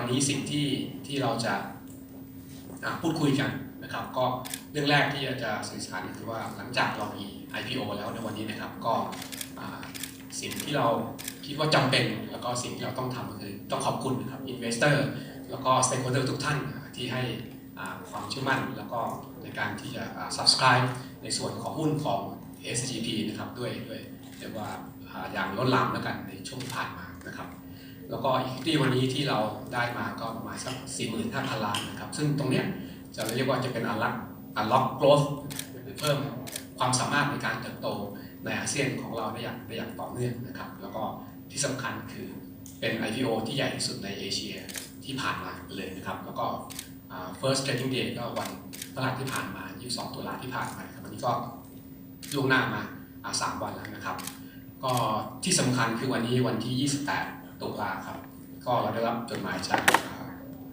วันนี้สิ่งที่ที่เราจะพูดคุยกันนะครับ ก็เรื่องแรกที่จะสื่อสารก็คือว่าหลังจากเรามี IPO แล้วในวันนี้นะครับ ก็สิ่งที่เราคิดว่าจำเป็นแล้วก็สิ่งที่เราต้องทำก็คือต้องขอบคุณนะครับ investor แล้วก็ stakeholder ทุกท่านที่ให้ความเชื่อมั่นแล้วก็ในการที่จะ subscribe ในส่วนของหุ้นของ SGP นะครับด้วยด้วยเรียกว่าอ่าอย่างล้นหลามแล้วกันในช่วงที่ผ่านมานะครับ แล้วก็อีกที่วันนี้ที่เราได้มาก็ประมาณสัก45,000 ล้านนะครับ ซึ่งตรงเนี้ยจะเรียกว่าจะเป็น unlock unlock growth หรือเพิ่มความสามารถในการเติบโตในอาเซียนของเราได้อย่างได้อย่างต่อเนื่องนะครับ แล้วก็ที่สำคัญคือเป็น IPO ที่ใหญ่ที่สุดในเอเชียที่ผ่านมาเลยนะครับ แล้วก็ first trading day ก็วันพฤหัสที่ผ่านมา 22 ตุลาที่ผ่านมาครับวันนี้ก็ล่วงหน้ามาอ่าสามวันแล้วนะครับ ก็ที่สำคัญคือวันนี้วันที่ 28 ตุลาครับ ก็เราได้รับจดหมายจาก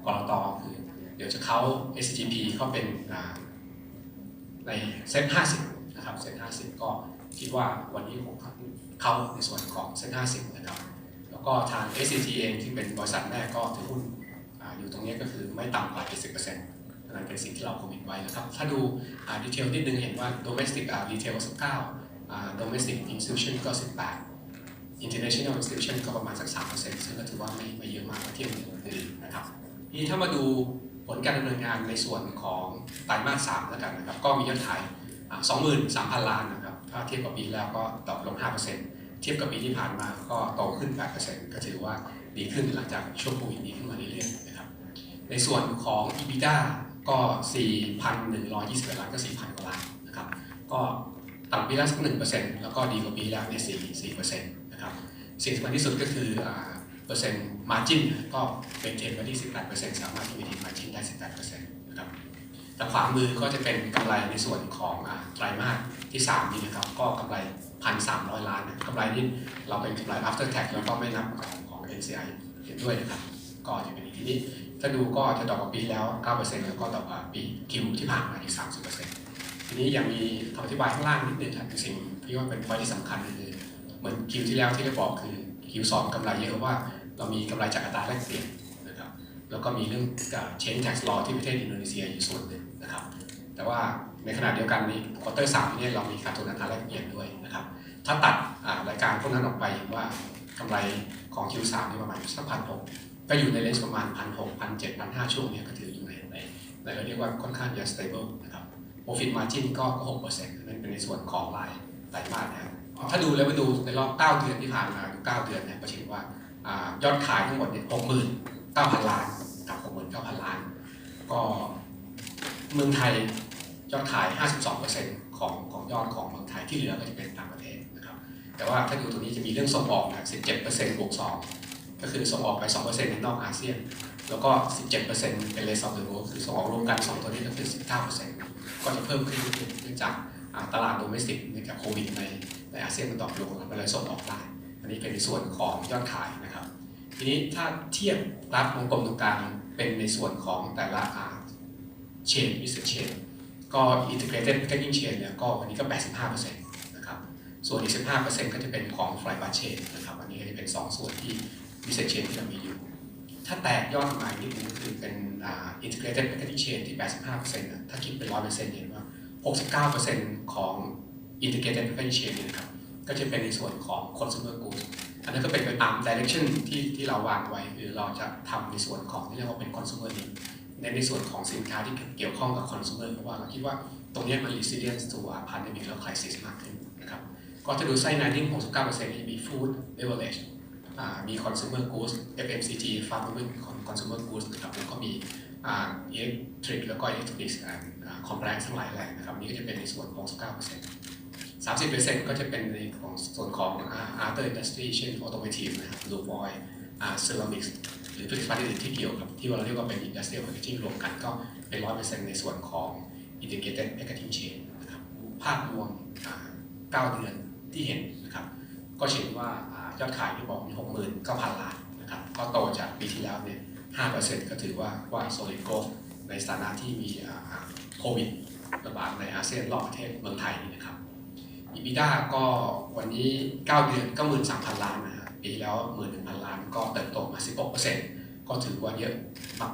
กรตคือ เดี๋ยวจะเข้า SGP เข้าเป็นในเซ็ต50 นะครับเซ็ต50 ก็คิดว่าวันนี้คงเข้าในส่วนของเซ็ต50 นะครับ แล้วก็ทาง SCT เองที่เป็นบริษัทแม่ก็ถือหุ้นออยู่ตรงนี้ก็คือไม่ต่ำกว่า70%นั่นเป็นสิ่งที่เราคอมมิตไว้นะครับ ถ้าดูดีเทลนิดนึงเห็นว่า domestic retail 19 domestic institution ก็ 18 international institution ก็ประมาณสัก 3%ซึ่งก็ถือว่าไม่ไม่เยอะมากเทียบกับอื่นนะครับทีนี้ถ้ามาดูผลการดำเนินงานในส่วนของไตรมาส3แล้วกันนะครับ ก็มียอดขายอ่า23,000 ล้านนะครับ ถ้าเทียบกับปีแล้วก็ตกลง 5%เทียบกับปีที่ผ่านมาก็โตขึ้น 8%ก็ถือว่าดีขึ้นหลังจากช่วงโควิดดีขึ้นมาเรื่อยๆนะครับ ในส่วนของ EBITDA ก็ 4,120ล้านก็ 4,000 กว่าล้านนะครับ ก็ต่ำปีละสัก1%แล้วก็ดีกว่าปีแล้วเนี่ย4 4%นะครับสิ่งสำคัญที่สุดก็คืออเปอร์เซ็นต์มาจินก็เป็นเทรนไว้ที่ 18%สามารถที่มีทีมาจินได้ 18%นะครับทางขวามือก็จะเป็นกำไรในส่วนของไตรมาสที่ 3 นี้นะครับ ก็กำไร 1,300 ล้านนะกำไรนี่เราเป็นกำไร after tax แล้วก็ไม่นับของของ NCI เห็นด้วยนะครับ ก็จะเป็นอย่างนี้ถ้าดูก็จะดอกกว่าปีแล้ว 9%แล้วก็ดอกกว่าปีคิวที่ผ่านมาอีก30%ทีนี้ยังมีคำอธิบายข้างล่างนิดนึงครับสิ่งที่ว่าเป็นพอยที่สำคัญคือ มือนคิวที่แล้วที่ได้บอกคือคิวสองกำไรเยอะเพราะว่า เรามีกำไรจากอัตราแลกเปลี่ยนนะครับแล้วก็มีเรื่องการ change tax law ที่ประเทศอินโดนีเซียอยู่ส่วนหนึ่งนะครับ แต่ว่าในขณะเดียวกันในควอเตอร์สามเนี่ยเรามีขาดทุนอัตราแลกเปลี่ยนด้วยนะครับ ถ้าตัดรายการพวกนั้นออกไปเห็นว่ากำไรของ Q3 นี่ประมาณสักพันหกก็อยู่ในเลนส์ประมาณพันหกพันเจ็ดพันห้าช่วงเนี้ก็ถืออยู่ในในในเราเรียกว่าค่อนข้างจะ stable นะครับ profit margin ก็หกเปอร์เซ็นต์นั่นเป็นในส่วนของรายไตรมาสนะครับ ถ้าดูแล้วไปดูในรอบ 9 เดือนที่ผ่านมาดู9เดือนเนี่ยก็จะเห็นว่าอยอดขายทั้งหมดเนี่ย69,000ล้านกับ69,000ล้าน ก็เมืองไทยยอดขาย 52%ของของยอดของเมืองไทยที่เหลือก็จะเป็นต่างประเทศนะครับแต่ว่าถ้าดูตัวนี้จะมีเรื่องส่งออกนะ17%บวก2ก็คือส่งออกไป 2%ในนอกอาเซียน แล้วก็ 17%เป็นเลสออฟเดอคือส่งออกรวมกัน 2 ตัวนี้ก็คือ 19%ก็จะเพิ่มขึ้นเนื่องจากตลาดโดเมสติกเนื่องจากโควิดใน ในอาเซียนมันตอบลงมันเลยส่งออกได้อันนี้เป็นในส่วนของยอดขายนะครับ ทีนี้ถ้าเทียบกราฟวงกลมตรงกลางเป็นในส่วนของแต่ละอาเชนบิสเชนก็ integrated packaging chain เนี่ยก็วันนี้ก็ 85%นะครับส่วนอีก15%ก็จะเป็นของ fly bar chain นะครับอันนี้ก็จะเป็น 2 ส่วนที่ business chain ที่เรามีอยู่ ถ้าแตกยอดออกมาอีกนิดนึงคือเป็นอ่า integrated packaging chain ที่ 85%นะถ้าคิดเป็น 100%เห็นว่า 69%ของ integrated packaging chain นะครับก็จะเป็นในส่วนของ consumer goods อันนั้นก็เป็นไปตาม direction ที่ที่เราวางไว้คือเราจะทำในส่วนของที่เรียกว่าเป็น consumer need ในในส่วนของสินค้าที่เกี่ยวข้องกับ consumer เพราะว่าเราคิดว่าตรงนี้มัน resilient to a pandemic แล้ว crisis มากขึ้นนะครับก็จะดูไส้ในที่69%นี่มี food beverage มี consumer goods FMCG fast moving consumer goods นะครับแล้วก็มีอ่า electric แล้วก็ electronics อ่าอ่า compliance ทั้งหลายแหล่นะครับนี่ก็จะเป็นในส่วนของ69% 30%ก็จะเป็นในของส่วนของ other industry เช่น automotive นะครับ loop oil อ่า ceramics หรือผลิตภัณฑ์อื่นที่เกี่ยวกับที่เราเรียกว่าเป็น industrial packaging รวมกันก็เป็น 100%ในส่วนของ integrated packaging chain นะครับภาพรวมอ่า9เดือนที่เห็นนะครับก็เห็นว่าอ่ายอดขายที่บอกมี69,000 ล้านนะครับก็โตจากปีที่แล้วเนี่ย 5%ก็ถือว่าว่า solid growth ในสถานะที่มีโควิดระบาดในอาเซียนรอบประเทศเมืองไทยนี่นะครับ EBITDA ก็วันนี้ 9 เดือนก็13,000ล้านนะฮะปีที่แล้ว11,000ล้านก็เติบโตมา 16%กก็ถือว่าเยอะ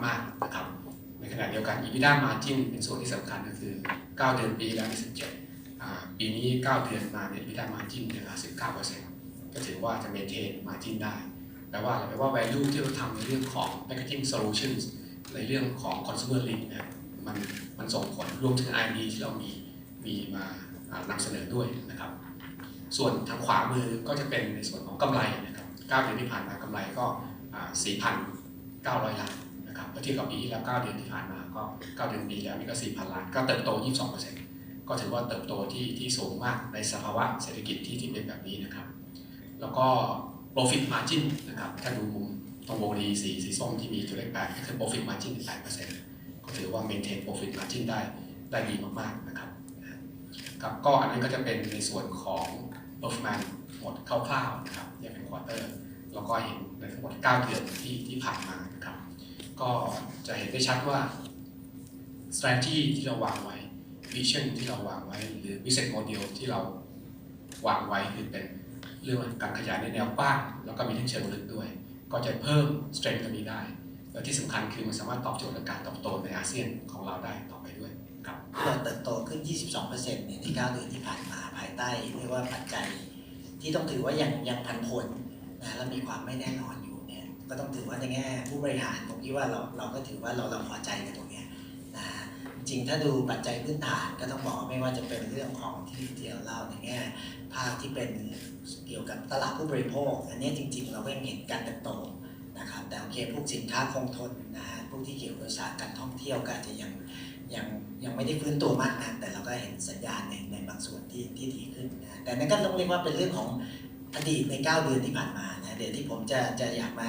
มากๆนะครับ ในขณะเดียวกัน EBITDA margin เป็นส่วนที่สำคัญก็คือ 9 เดือนปีแล้ว17อ่าปีนี้ 9 เดือนมาเนี่ย EBITDA margin เนี่ย19%ก็ถือว่าจะ maintain margin ได้แปลว่าอะไรแปลว่า value ที่เราทำในเรื่องของ packaging solutions ในเรื่องของ consumer link เนี่ยมันมันส่งผลรวมถึง R&D ที่เรามีมีมา นำเสนอด้วยนะครับ ส่วนทางขวามือก็จะเป็นในส่วนของกำไรนะครับ9เดือนที่ผ่านมากำไรก็อ่า4,900 ล้านนะครับเมื่อเทียบกับปีที่แล้ว 9 เดือนที่ผ่านมาก็ 9 เดือนปีแล้วนี่ก็ 4,000 ล้าน ก็เติบโต 22%ก็ถือว่าเติบโตที่ที่สูงมากในสภาวะเศรษฐกิจที่ที่เป็นแบบนี้นะครับ แล้วก็ profit margin นะครับถ้าดูมุมตรงวงรีสีสีส้มที่มีตัวเลข8ก็คือ profit margin 8%ก็ถือว่า maintain profit margin ได้ได้ดีมากๆนะครับ ครับก็อันนั้นก็จะเป็นในส่วนของ performance หมดคร่าวๆนะครับแยกเป็นควอเตอร์แล้วก็เห็นในทั้งหมด 9 เดือนที่ที่ผ่านมานะครับ ก็จะเห็นได้ชัดว่า strategy ที่เราวางไว้ vision ที่เราวางไว้ หรือ business model ที่เราวางไว้คือเป็นเรื่องการขยายในแนวกว้างแล้วก็มีทั้งเชิงลึกด้วย ก็จะเพิ่ม strength ตรงนี้ได้ และที่สำคัญคือมันสามารถตอบโจทย์กับการเติบโตในอาเซียนของเราได้ต่อ ไปด้วยครับเราเติบโตขึ้น 22%เนี่ยใน9เดือนที่ผ่านมาภายใต้เรียกว่าปัจจัย ที่ต้องถือว่ายังยังพันผลนะและมีความไม่แน่นอนอยู่เนี่ยก็ต้องถือว่าในแง่ผู้บริหารผมคิดว่าเราเราก็ถือว่าเราเราพอใจกับตรงนี้นะจริงถ้าดูปัจจัยพื้นฐานก็ต้องบอกไม่ว่าจะเป็นเรื่องของที่ที่เราเล่าในแง่ภาคที่เป็นเกี่ยวกับตลาดผู้บริโภค อันนี้จริง ๆ เราก็ยังเห็นการเติบโตนะครับแต่โอเคพวกสินค้าคงทนนะฮะพวกที่เกี่ยวกับสาหการท่องเที่ยวก็อาจจะยัง ยังยังไม่ได้ฟื้นตัวมากนะแต่เราก็เห็นสัญญาณในในบางส่วนที่ที่ดีขึ้นนะแต่นั่นก็ต้องเรียกว่าเป็นเรื่องของอดีตใน 9 เดือนที่ผ่านมานะเดี๋ยวที่ผมจะจะอยากมา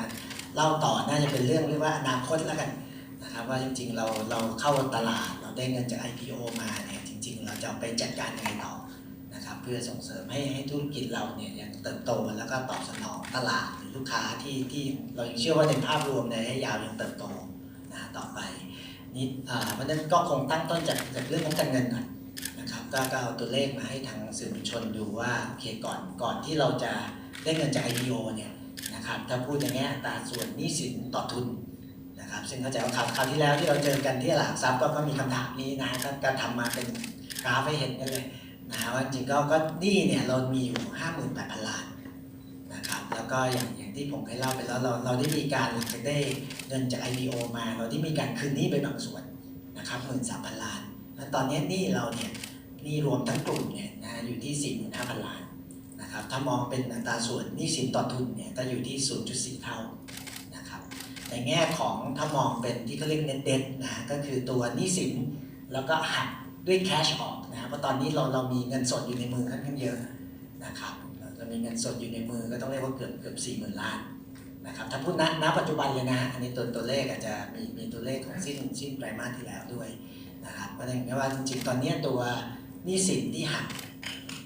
เล่าต่อน่าจะเป็นเรื่องเรียกว่าอนาคตแล้วกันนะครับว่าจริงๆเราเราเข้าตลาดเราได้เงินจาก IPO มาเนี่ยจริง ๆ เราจะไปจัดการยังไงต่อนะครับเพื่อส่งเสริมให้ให้ธุรกิจเราเนี่ยยังเติบโตแล้วก็ตอบสนองตลาดหรือลูกค้าที่ที่เรายังเชื่อว่าในภาพรวมในระยะยาวยังเติบโตนะต่อไป นี่อ่าเพราะฉะนั้นก็คงตั้งต้นจากจากเรื่องของการเงินก่อนนะครับก็ก็เอาตัวเลขมาให้ทางสื่อมวลชนดูว่าโอเคก่อนก่อนที่เราจะได้เงินจาก IPO เนี่ยนะครับถ้าพูดอย่างเงี้ยตาส่วนหนี้สินต่อทุนนะครับซึ่งเข้าใจว่าคราวคราวที่แล้วที่เราเจอกันที่ตลาดทรัพย์ก็ก็มีคำถามนี้นะก็ก็ทำมาเป็นกราฟให้เห็นกันเลยนะว่าจริงๆก็ก็หนี้เนี่ยเรามีอยู่58,000ล้านนะครับแล้ว ก็อย่างอย่างที่ผมเคยเล่าไปแล้วเราเราได้มีการหลังจากได้เงินจาก IPO มา เราได้มีการคืนหนี้ไปบางส่วนนะครับหมื่นสามพันล้าน แล้วตอนนี้หนี้เราเนี่ยหนี้รวมทั้งกลุ่มเนี่ยนะอยู่ที่สี่หมื่นห้าพันล้านนะครับถ้ามองเป็นอัตราส่วนหนี้สินต่อทุนเนี่ยก็อยู่ที่0.4เท่านะครับในแง่ของถ้ามองเป็นที่เขาเรียก net debt นะก็คือตัวหนี้สินแล้วก็หักด้วย cash ออกนะเพราะตอนนี้เราเรามีเงินสดอยู่ในมือค่อนข้างเยอะนะครับ เรามีเงินสดอยู่ในมือก็ต้องเรียกว่าเกือบเกือบสี่หมื่นล้านนะครับถ้าพูดณณปัจจุบันเลยนะ อันนี้ตัวตัวเลขอาจจะมีมีตัวเลขของสิ้นสิ้นไตรมาสที่แล้วด้วยนะครับก็เลยว่าจริงตอนนี้ตัวหนี้สินที่หัก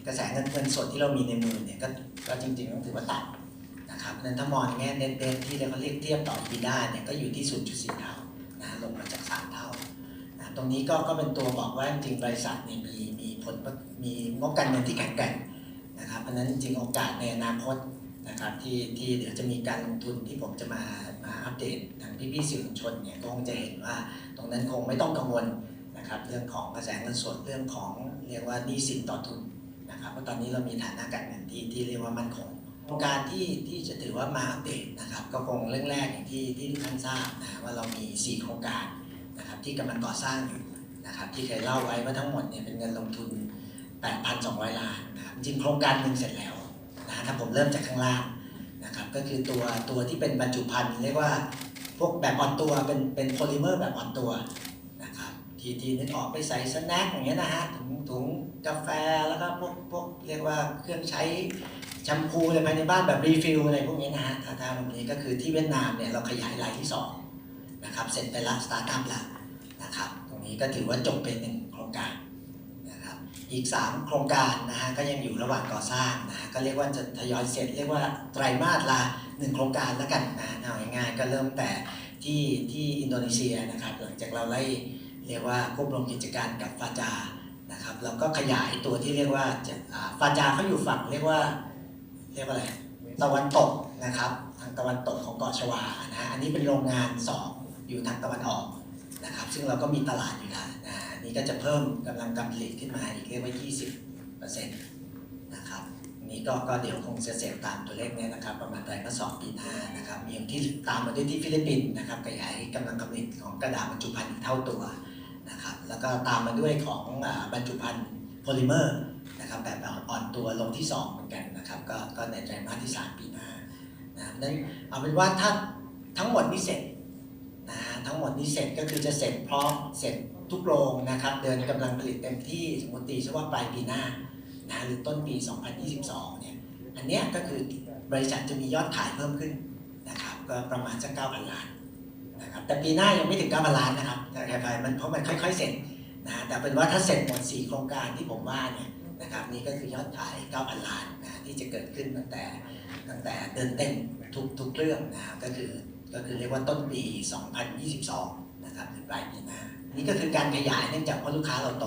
กระแสเงินเงินสดที่เรามีในมือเนี่ยก็ก็จริงๆต้องถือว่าต่ำนะครับเพราะฉะนั้นถ้ามองแง่เน็ตเดที่เราเรียกเทียบต่อ EBITDA เนี่ยก็อยู่ที่ 0.4 เท่านะลงมาจาก 3 เท่านะตรงนี้ก็ก็เป็นตัวบอกว่าจริงๆบริษัทเนี่ยมีมีผลมีงบการเงินที่แข็งแกร่ง นะครับเพราะนั้นจริงโอกาสในอนาคตนะครับที่ที่เดี๋ยวจะมีการลงทุนที่ผมจะมามาอัปเดตทางพี่ๆสื่อมวลชนเนี่ยก็คงจะเห็นว่า ตรงนั้นคงไม่ต้องกังวลนะครับเรื่องของกระแสเงินสดเรื่องของเรียกว่าหนี้สินต่อทุนนะครับเพราะตอนนี้เรามีฐานะการเงินที่ที่เรียกว่ามั่นคงโครงการที่ที่จะถือว่ามาอัปเดตนะครับก็คงเรื่องแรกอย่างที่ที่ทุกท่านทราบนะว่าเรามี 4 โครงการนะครับที่กำลังก่อสร้างอยู่นะครับที่เคยเล่าไว้ว่าทั้งหมดเนี่ยเป็นเงินลงทุน 8,200 ล้าน จริงโครงการหนึ่งเสร็จแล้วนะถ้าผมเริ่มจากข้างล่างนะครับก็คือตัวตัวที่เป็นบรรจุภัณฑ์เรียกว่าพวกแบบอ่อนตัวเป็นเป็นโพลิเมอร์แบบอ่อนตัวนะครับที่ที่นึกออกไปใส่สแน็คอย่างเงี้ยนะฮะถุงถุงกาแฟแล้วก็พวกพวกเรียกว่าเครื่องใช้แชมพูอะไรภายในบ้านแบบรีฟิลอะไรพวกนี้นะฮะถ้าถ้าตรงนี้ก็คือที่เวียดนามเนี่ยเราขยายรายที่2นะครับเสร็จไปละสตาร์ทอัพละนะครับตรงนี้ก็ถือว่าจบเป็นหนึ่งโครงการ อีก 3 โครงการนะฮะก็ยังอยู่ระหว่างก่อสร้างนะฮะก็เรียกว่าจะทยอยเสร็จ เรียกว่าไตรมาสละ1โครงการแล้วกันนะเอาง่ายๆก็เริ่มแต่ที่ที่อินโดนีเซียนะครับหลังจากเราไล่เรียกว่าควบรวมกิจการกับฟาจานะครับเราก็ขยายตัวที่เรียกว่าจะฟาจาเขาอยู่ฝั่งเรียกว่าเรียกว่าอะไรตะวันตกนะครับอ่างตะวันตกของเกาะชวานะฮะอันนี้เป็นโรงงานสองอยู่ทางตะวันออก นะครับซึ่งเราก็มีตลาดอยู่แล้วนะนี่ก็จะเพิ่มกำลังการผลิตขึ้นมาอีกเรียกว่า 20เปอร์เซ็นต์นะครับนี้ก็ก็เดี๋ยวคงจะเสร็จตามตัวเลขเนี้นะครับ ประมาณไตรมาสสองปีหน้านะครับมีอย่างที่ตามมาด้วยที่ฟิลิปปินส์นะครับขยายกำลังการผลิตของกระดาษบรรจุภัณฑ์เท่าตัวนะครับแล้วก็ตามมาด้วยของบรรจุภัณฑ์โพลิเมอร์นะครับแบบอ่อนตัวลงที่ 2 เหมือนกันนะครับก็ก็ในไตรมาสที่ 3 ปีหน้านะครับนั้นเอาเป็นว่าถ้าทั้งหมดนี้เสร็จ นะทั้งหมดนี้เสร็จก็คือจะเสร็จพร้อมเสร็จทุกโรงนะครับ เดินกำลังผลิตเต็มที่สมมติตีซะว่าปลายปีหน้านะหรือต้นปี 2022 เนี่ย อันเนี้ยก็คือบริษัทจะมียอดขายเพิ่มขึ้นนะครับ ก็ประมาณสัก9,000 ล้านนะครับ แต่ปีหน้ายังไม่ถึง 9,000 ล้านนะครับแต่ไปมันเพราะมันค่อย ๆ เสร็จนะ แต่เป็นว่าถ้าเสร็จหมด 4 โครงการที่ผมว่าเนี่ยนะครับ นี่ก็คือยอดขาย 9,000 ล้านนะที่จะเกิดขึ้นตั้งแต่ตั้งแต่เดินเต็มทุกทุกเรื่องนะก็คือ ก็คือเรียกว่าต้นปี 2022 นะครับหรือปลายปีหน้านี่ก็คือการขยายเนื่องจากว่าลูกค้าเราโต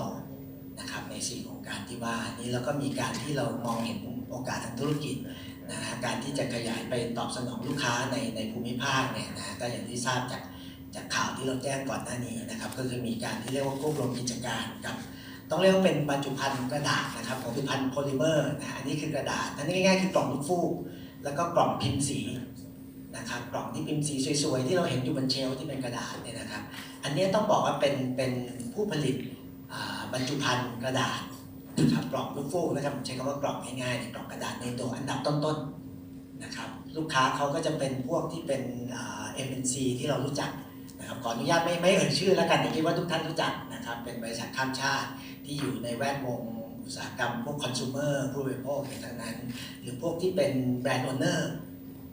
นะครับใน4โครงการที่ว่านี้แล้วก็มีการที่เรามองเห็นโอกาสทางธุรกิจนะฮะการที่จะขยายไปตอบสนองลูกค้าในในภูมิภาคเนี่ยนะฮะก็อย่างที่ทราบจากจากข่าวที่เราแจ้งก่อนหน้านี้นะครับก็คือมีการที่เรียกว่าควบรวมกิจการกับ ต้องเรียกว่าเป็นบรรจุภัณฑ์กระดาษนะครับบรรจุภัณฑ์โพลิเมอร์นะอันนี้คือกระดาษอันนี้ง่ายๆคือกล่องลูกฟูกแล้วก็กล่องพิมพ์สี นะครับกล่องที่พิมพ์สีสวยๆที่เราเห็นอยู่บนเชลที่เป็นกระดาษเนี่ยนะครับ อันนี้ต้องบอกว่าเป็นเป็นผู้ผลิตบรรจุภัณฑ์กระดาษนะครับกล่องลูกฟูกนะครับใช้คำว่ากล่องง่ายๆเนี่ยกล่องกระดาษในตัวอันดับต้นๆนะครับลูกค้าเขาก็จะเป็นพวกที่เป็นเอ่า MNC ที่เรารู้จักนะครับขออนุญาตไม่ไม่เอ่ยชื่อแล้วกันแต่คิดว่าทุกท่านรู้จักนะครับเป็นบริษัทข้ามชาติที่อยู่ในแวดวงอุตสาหกรรมพวกคอน sumer ผู้บริโภคอย่างทั้งนั้น หรือพวกที่เป็นแบรนด์โอเนอร์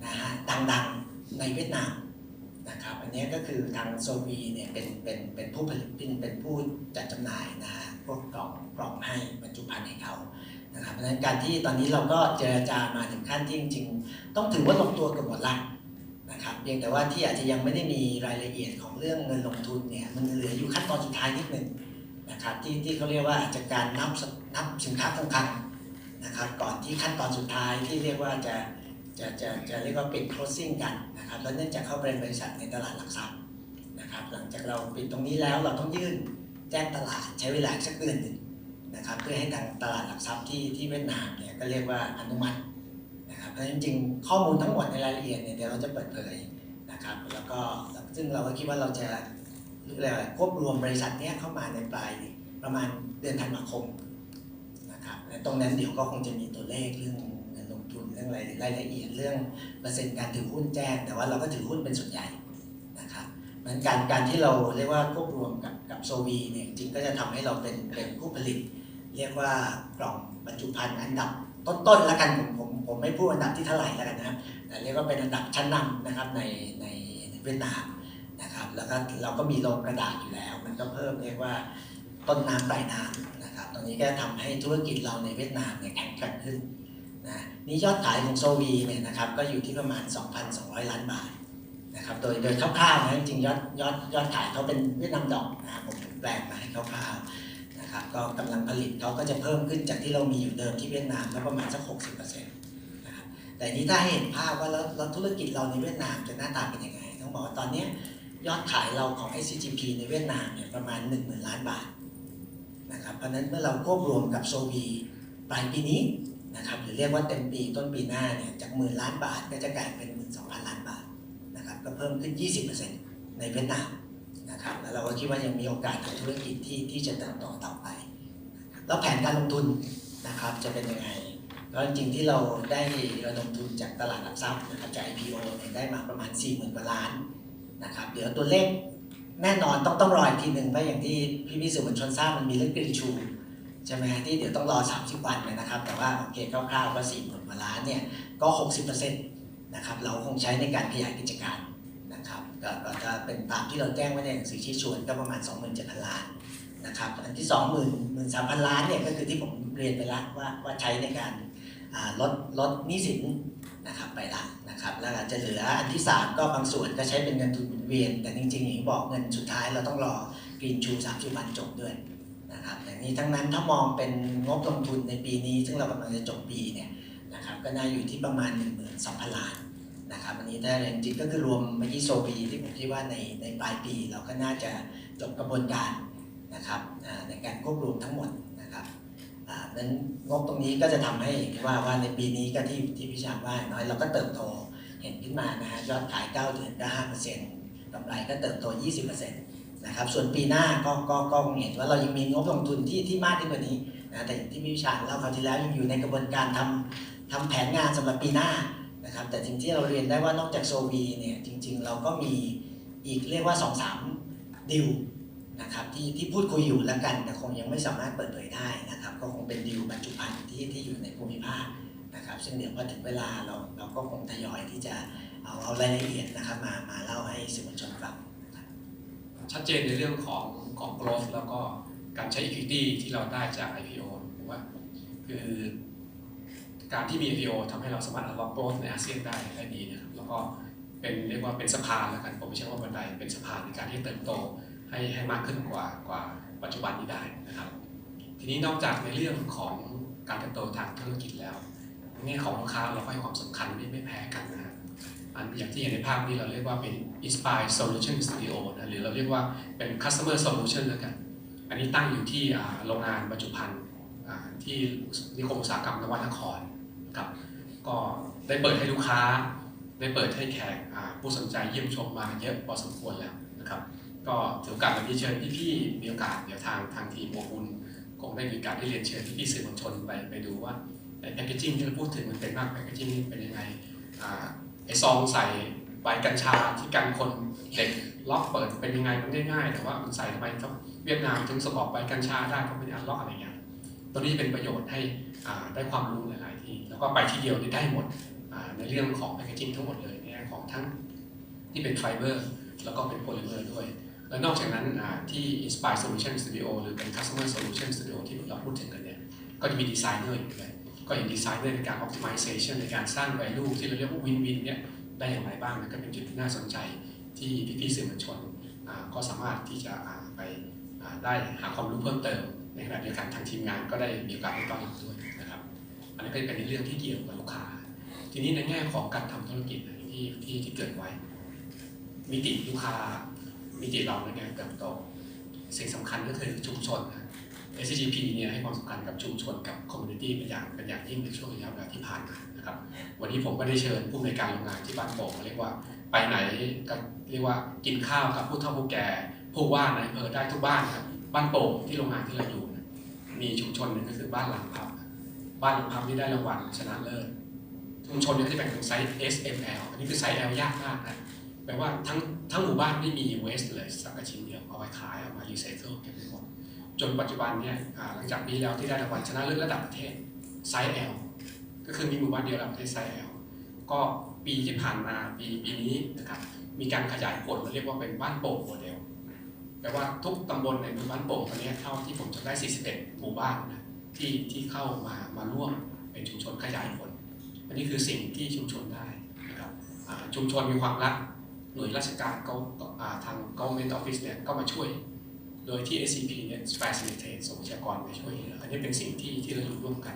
นะฮะดังๆในเวียดนามนะครับอันนี้ก็คือทางโซวีเนี่ยเป็นเป็นเป็นผู้ผลิตเป็นเป็นผู้จัดจำหน่ายนะฮะพวกกล่องกล่องให้บรรจุภัณฑ์ให้เขานะครับเพราะฉะนั้นการที่ตอนนี้เราก็เจรจามาถึงขั้นที่จริงๆ ต้องถือว่าลงตัวกือบหมดละนะครับเพียงแต่ว่าที่อาจจะยังไม่ได้มีรายละเอียดของเรื่องเงินลงทุนเนี่ยมันเหลืออยู่ขั้นตอนสุดท้ายนิดหนึ่งนะครับที่ที่เขาเรียกว่าอาจจะการนับนับสินค้าคงคลังนะครับก่อนที่ขั้นตอนสุดท้ายที่เรียกว่าจะ จะจะจะเรียกว่าปิด closing กันนะครับแล้วเนื่องจากเข้าเป็นบริษัทในตลาดหลักทรัพย์นะครับ หลังจากเราปิดตรงนี้แล้วเราต้องยื่นแจ้งตลาดใช้เวลาสักเดือนหนึ่งนะครับเพื่อให้ทางตลาดหลักทรัพย์ที่ที่เวียดนามเนี่ยก็เรียกว่าอนุมัตินะครับเพราะฉะนั้นจริงข้อมูลทั้งหมดในรายละเอียดเนี่ยเดี๋ยวเราจะเปิดเผยนะครับแล้วก็ซึ่งเราก็คิดว่าเราจะเรียกอะไรควบรวมบริษัทเนี้ยเข้ามาในปลายประมาณเดือนธันวาคมนะครับและตรงนั้นเดี๋ยวก็คงจะมีตัวเลขเรื่อง เรื่องรายละเอียดเรื่องเปอร์เซ็นต์การถือหุ้นแจ้ง แต่ว่าเราก็ถือหุ้นเป็นส่วนใหญ่นะครับเหมือนการการที่เราเรียกว่าควบรวมกับกับโซวีเนี่ยจริงก็จะทำให้เราเป็นเป็นผู้ผลิต เรียกว่ากล่องบรรจุภัณฑ์อันดับต้นๆแล้วกันผมผมผมไม่พูดอันดับที่เท่าไหร่แล้วกันนะครับแต่เรียกว่าเป็นอันดับชั้นนำนะครับในในเวียดนามนะครับแล้วก็เราก็มีโรงกระดาษอยู่แล้ว มันก็เพิ่มเรียกว่าต้นน้ำปลายน้ำนะครับตรงนี้ก็ทำให้ธุรกิจเราในเวียดนามเนี่ยแข็งแกร่งขึ้น นี่ยอดขายของโซวีเนี่ยนะครับก็อยู่ที่ประมาณ 2,200 ล้านบาทนะครับโดยโดยคร่าวๆนะจริงยอดยอดยอดขายเขาเป็นเวียดนามดอกนะครับผมแปลงมาให้คร่าวๆนะครับก็กำลังผลิตเขาก็จะเพิ่มขึ้นจากที่เรามีอยู่เดิมที่เวียดนามแล้วประมาณสัก 60%นะครับแต่นี้ถ้าเห็นภาพว่าแล้วแล้วธุรกิจเราในเวียดนามจะหน้าตาเป็นยังไงต้องบอกว่าตอนนี้ยอดขายเราของ SCGP ในเวียดนามเนี่ยประมาณ 1 0,000 ล้านบาทนะครับเพราะฉะนั้นเมื่อเราควบรวมกับโซวีปลายปีนี้ นะครับหรือเรียกว่าเต็มปีต้นปีหน้าเนี่ยจากหมื่นล้านบาทก็จะกลายเป็น12,000ล้านบาทนะครับก็เพิ่มขึ้น 20%ในเวียดนามนะครับแล้วเราก็คิดว่ายังมีโอกาสทางธุรกิจที่ที่จะเติบโตต่อไป แล้วแผนการลงทุนนะครับจะเป็นยังไงก็จริงๆที่เราได้ระดมทุนจากตลาดหลักทรัพย์นะครับจาก IPO เนี่ยได้มาประมาณ 40,000กว่าล้านนะครับเดี๋ยวตัวเลขแน่นอนต้องต้องรออีกทีหนึ่งเพราะอย่างที่พี่พี่สื่อมวลชนทราบมันมีเรื่องกรีนชู ใช่ไหมฮะที่เดี๋ยวต้องรอ 30 วันนะครับ แต่ว่าโอเคคร่าวๆก็4 0 0 0 0ล้านเนี่ยก็ 60%นะครับเราคงใช้ในการขยายกิจการนะครับก็จะเป็นตามที่เราแจ้งไว้ในหนังสือชี้ชวนก็ประมาณ 27,000 ล้านนะครับอันที่ 20,000 3,000 ล้านเนี่ยก็คือที่ผมเรียนไปแล้วว่าว่าใช้ในการลดลดหนี้สินนะครับไปละนะครับแล้วอาจจะเหลืออันที่ 3 ก็บางส่วนก็ใช้เป็นเงินทุนหมุนเวียน แต่จริงๆอย่างที่บอกเงินสุดท้ายเราต้องรอกรีนชู30วันจบด้วย อย่างนี้ทั้งนั้นถ้ามองเป็นงบลงทุนในปีนี้ ซึ่งเรากำลังจะจบปีเนี่ยนะครับก็น่าอยู่ที่ประมาณ 12,000ล้านนะครับอันนี้ถ้าจริงก็คือรวมเมื่อกี้โซบีที่ผมคิดว่าในในปลายปี เราก็น่าจะจบกระบวนการนะครับในการควบรวมทั้งหมดนะครับนั้นงบตรงนี้ก็จะทำให้ว่าว่าในปีนี้ก็ที่ที่พิชามว่าว่าน้อยเราก็เติบโตเห็นขึ้นมานะฮะยอดขาย9เดือนก็5%กำไรก็เติบโต 20%นะครับ ส่วนปีหน้าก็ก็ก็คงเห็นว่าเรายังมีงบลงทุนที่ที่มากขึ้นกว่านี้นะแต่ที่พี่วิชาเล่าคราวที่แล้วยังอยู่ในกระบวนการทำทำแผนงานสำหรับปีหน้านะครับ แต่จริงที่เราเรียนได้ว่านอกจากโซบีเนี่ยจริง ๆ เราก็มีอีกเรียกว่า2อสามดิวนะครับที่ที่พูดคุยอยู่แล้วกัน แต่คงยังไม่สามารถเปิดเผยได้นะครับ ก็คงเป็นดิวปัจจุบันที่ที่อยู่ในภูมิภาคนะครับ ซึ่งเดี๋ยวพอถึงเวลาเราเราก็คงทยอยที่จะเอาเอารายละเอียดนะครับมามาเล่าให้สื่อมวลชนฟัง ชัดเจนในเรื่องของของ growth แล้วก็การใช้ equity ที่เราได้จาก IPO ผมว่าคือการที่มี IPO ทำให้เราสามารถ unlock growth ในอาเซียนได้ได้ดีนะครับแล้วก็เป็นเรียกว่าเป็นสะพานแล้วกันผมไม่ใช่ว่าบันไดเป็นสะพานในการที่เติบโตให้ให้มากขึ้นกว่ากว่าปัจจุบันนี้ได้นะครับ ทีนี้นอกจากในเรื่องของการเติบโตทางธุรกิจแล้วในแง่ของลูกค้าเราก็ให้ความสำคัญไม่ไม่แพ้กันนะ อันอย่างที่เห็นในภาพนี้เราเรียกว่าเป็น Inspire Solution Studio นะหรือเราเรียกว่าเป็น Customer Solution แล้วกัน อันนี้ตั้งอยู่ที่โรงงานบรรจุภัณฑ์ที่นิคมอุตสาหกรรมนวัตนครครับก็ได้เปิดให้ลูกค้า ได้เปิดให้แขกผู้สนใจเยี่ยมชมมาเยอะพอสมควรแล้วนะครับ ก็ถือโอกาสวันนี้เชิญพี่ๆมีโอกาสเดี๋ยวทางทางทีมโมบุญคงได้มีกาสได้เรียนเชิญพี่ๆสื่อมวลชนไปไปดูว่าไอแพคเกจิ้งที่เราพูดถึงมันเป็นมากแพคเกจิ้งเป็นยังไง ไอซองใส่ใบกัญชาที่กันคนเด็กล็อกเปิดเป็นยังไงมันง่ายๆแต่ว่ามันใส่ทำไมต้องเวียดนามถึงสกอบใบกัญชาได้เพราะไม่ได้อันล็อกอะไรเงี้ยตัวนี้เป็นประโยชน์ให้อ่าได้ความรู้หลาย ๆ ที่ แล้วก็ไปที่เดียวนี่ได้หมดอ่าในเรื่องของแพคเกจิ้งทั้งหมดเลยในแง่ของทั้งที่เป็นไฟเบอร์แล้วก็เป็นโพลิเมอร์ด้วย และนอกจากนั้นอ่าที่ Inspire Solution Studio หรือเป็น Customer Solution Studio ที่เราพูดถึงกันเนี่ยก็จะมีดีไซเนอร์อยู่ด้วย ก็อย่างดีไซเนอร์ในการ optimization ในการสร้าง value ที่เราเรียกว่า win-win เนี่ยได้อย่างไรบ้างนะก็เป็นจุดน่าสนใจที่พี่ๆสื่อมวลชนก็สามารถที่จะไปได้หาความรู้เพิ่มเติม ในขณะเดียวกันทางทีมงานก็ได้มีโอกาสได้ต้อนรับด้วยนะครับ อันนี้ก็เป็นในเรื่องที่เกี่ยวกับลูกค้า ทีนี้ในแง่ของการทำธุรกิจที่ที่ที่เกิดไว้ มิติลูกค้ามิติเราในการเติบโตสิ่งสำคัญก็คือชุมชนนะ SCGP เนี่ยให้ความสำคัญกับชุมชนกับคอมมูนิตี้เป็นอย่างเป็นอย่างยิ่งในช่วงระยะเวลาที่ผ่านมานะครับวันนี้ผมก็ได้เชิญผู้ในวยการโรงงานที่บ้านโป่งเรียกว่าไปไหนก็เรียกว่ากินข้าวกับผู้เฒ่าผู้แก่ผู้ว่านายอำเภอได้ทุกบ้านครับบ้านโป่งที่โรงงานที่เราอยู่นะมีชุมชนหนึ่งก็คือบ้านหลังพับ บ้านหลังพับที่ได้รางวัลชนะเลิศชุมชนนี้จะแบ่งเป็นไซส์ S M L อันนี้คือไซส์ L ยากมากนะแปลว่าทั้งทั้งหมู่บ้านไม่มีเวสเลยสักชิ้นเดียวเอาไปขายเอามารีไซเคิลเก็บไว้หมด จนปัจจุบันเนี่ยหลังจากปีแล้วที่ได้รางวัลชนะเลิศระดับประเทศไซส์ L ก็คือมีหมู่บ้านเดียวระดับประเทศไซส์ L ก็ปีที่ผ่านมาปีปีนี้นะครับมีการขยายผลมาเรียกว่าเป็นบ้านโป่งโมเดลแปลว่าทุกตำบลในหมู่บ้านโป่งตอนนี้เท่าที่ผมจำได้ 41 หมู่บ้านนะที่ที่เข้ามามาร่วมเป็นชุมชนขยายผล อันนี้คือสิ่งที่ชุมชนได้นะครับชุมชนมีความรักหน่วยราชการก็ทาง government office เนี่ยก็มาช่วย โดยที่ SCP เนี่ย facilitate ส่งวิชากรไปช่วยเหลืออันนี้เป็นสิ่งที่ที่เราอยู่ร่วมกัน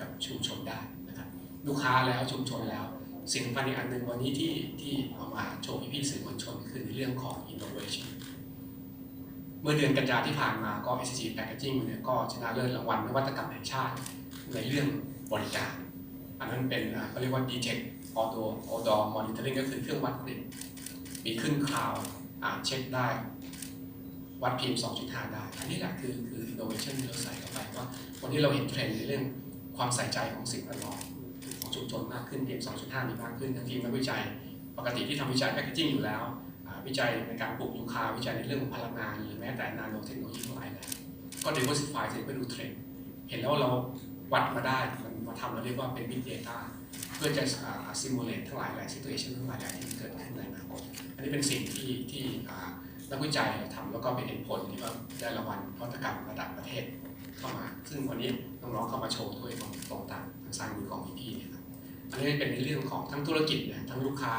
กับชุมชนได้นะครับลูกค้าแล้วชุมชนแล้ว สิ่งสำคัญอีกอันหนึ่งวันนี้ที่ที่เอามาโชว์พี่ๆสื่อมวลชนคือในเรื่องของ innovation เมื่อเดือนกันยาที่ผ่านมาก็ SCG Packaging เนี่ยก็ชนะเลิศรางวัลนวัตกรรมแห่งชาติ ในเรื่องบริการ อันนั้นเป็นเขาเรียกว่า Detect Auto Outdoor Monitoring ก็คือเครื่องวัดกลิ่นมีขึ้นคลาวอ่าเช็คได้ วัด PM 2.5 ได้ อันนี้แหละคือคือ innovation ที่เราใส่เข้าไปว่าวันนี้เราเห็นเทรนด์ในเรื่องความใส่ใจของสิ่งแวดล้อมของชุมชนมากขึ้น PM 2.5 มีมากขึ้นทั้งทีมนักวิจัย ปกติที่ทำวิจัยแพคเกจิ้งอยู่แล้ว วิจัยในการปลูกยูคาวิจัยในเรื่องของพลังงาน หรือแม้แต่นาโนเทคโนโลยีทั้งหลายแหละก็ diversify เสร็จไปดูเทรนด์เห็นแล้วเราวัดมาได้มันมาทำเราเรียกว่าเป็น big data เพื่อจะอ่า simulate ทั้งหลายหล่ situation ทั้งหลายหล่ที่เกิดขึ้นในอนาคตอันนี้เป็นสิ่งที่ที่ นักวิจัยทำแล้วก็เป็นเห็นผลที่ว่าได้รางวัลนวัตกรรมระดับประเทศเข้ามา ซึ่งวันนี้น้องๆเข้ามาโชว์ด้วยตรงตรงตามทางซ้ายมือของพี่ๆเนี่ยครับอันนี้เป็นในเรื่องของทั้งธุรกิจเนี่ยทั้งลูกค้า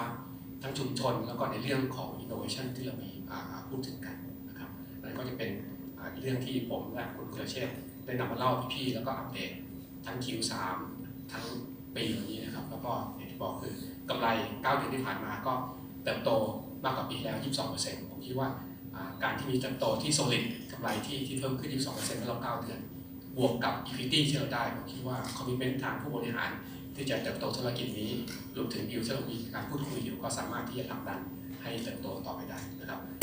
ทั้งชุมชน แล้วก็ในเรื่องของ innovation ที่เรามีพูดถึงกันนะครับนั่นก็จะเป็นเรื่องที่ผมและคุณกุลเชษได้นำมาเล่าพี่ๆแล้วก็อัปเดตทั้ง Q3 ทั้งปีนี้นะครับ แล้วก็อย่างที่บอกคือกกำไร9เดือนที่ผ่านมาก็เติบโต มากกว่าปีแล้ว 22%ผมคิดว่าอ่าการที่มีเติบโตที่ solid กำไรที่ที่เพิ่มขึ้น 22%ในรอบ 9 เดือน บวกกับ equity ที่เราได้ ผมคิดว่า commitment ทางผู้บริหาร ที่จะเติบโตธุรกิจนี้รวมถึงดิวที่เรามีการพูดคุยอยู่ก็สามารถที่จะทำดันให้เติบโตต่อไปได้นะครับ